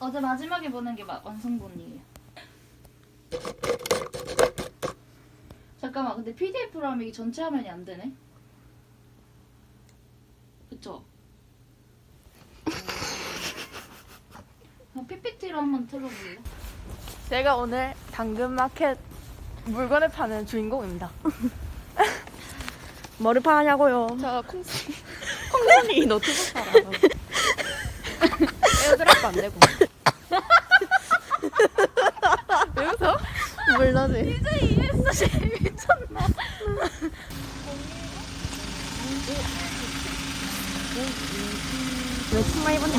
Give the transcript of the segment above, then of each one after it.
어제 마지막에 보낸 게 마- 완성본이에요. 잠깐만, 근데 PDF로 하면 이게 전체 화면이 안 되네. 그쵸? 그럼 PPT로 한번 틀어볼래? 제가 오늘 당근마켓 물건을 파는 주인공입니다. 뭐를 파냐고요? 저 콩, 콩순이 노트북 팔아요. 에어드랍도 안 되고. 왜 웃어? 몰라지. 왜 치마 입었냐?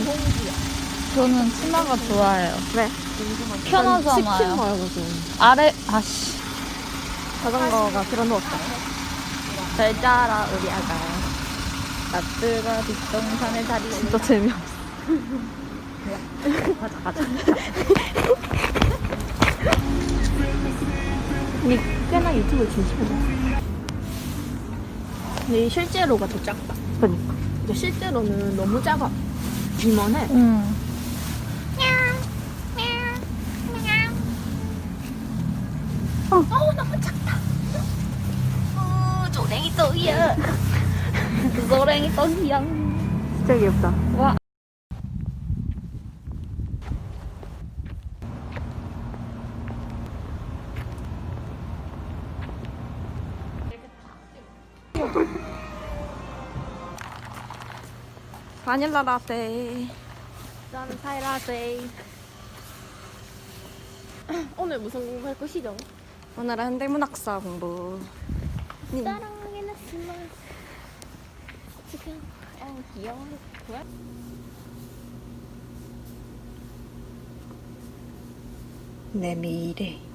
저는 치마가 좋아요. 왜? 편하잖아요. 치킨 말고 좀. 아래, 아씨. 자전거가 들어놓았다. 잘 자라 우리 아가. 나트가 뒷동산에 다리 진짜 재미없어. 니 꽤나 유튜브 진심이야. 근데 이 실제로가 더 작다. 그러니까. 근데 실제로는 너무 작아. 이만해. 응. 조랭이 떡이야. 조랭이 떡이야. 진짜 귀엽다. 와. 바닐라 라떼. 짠 사이라떼. 오늘 무슨 공부할 것이죠? 오늘은 현대문학사 공부. 니. 사랑하기는 했지만 지금 어, 귀여워. 뭐야? 내 미래.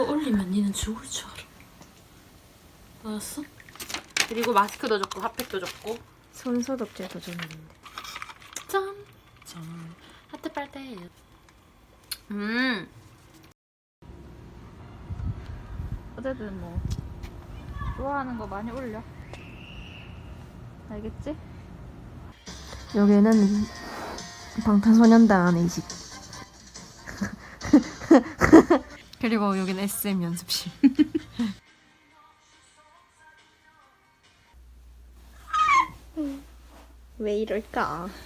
이거 올리면 니는 죽을 줄 알아. 알았어? 그리고 마스크도 줬고 핫팩도 줬고 손 소독제도 줬는데. 짠! 짠. 하트 빨대. 음. 어쨌든 뭐 좋아하는 거 많이 올려. 알겠지? 여기는 방탄소년단의 집. 그리고 여기는 SM 연습실. 왜 이럴까?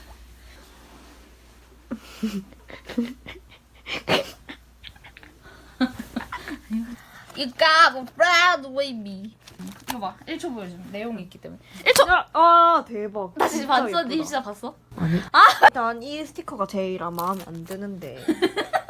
You got proud with me. 이거 봐. 1초 보여주면 내용이 있기 때문에. 아 대박. 다시 진짜 봤어? 니 진짜 봤어? 일단 이 스티커가 제일 아, 마음에 안 드는데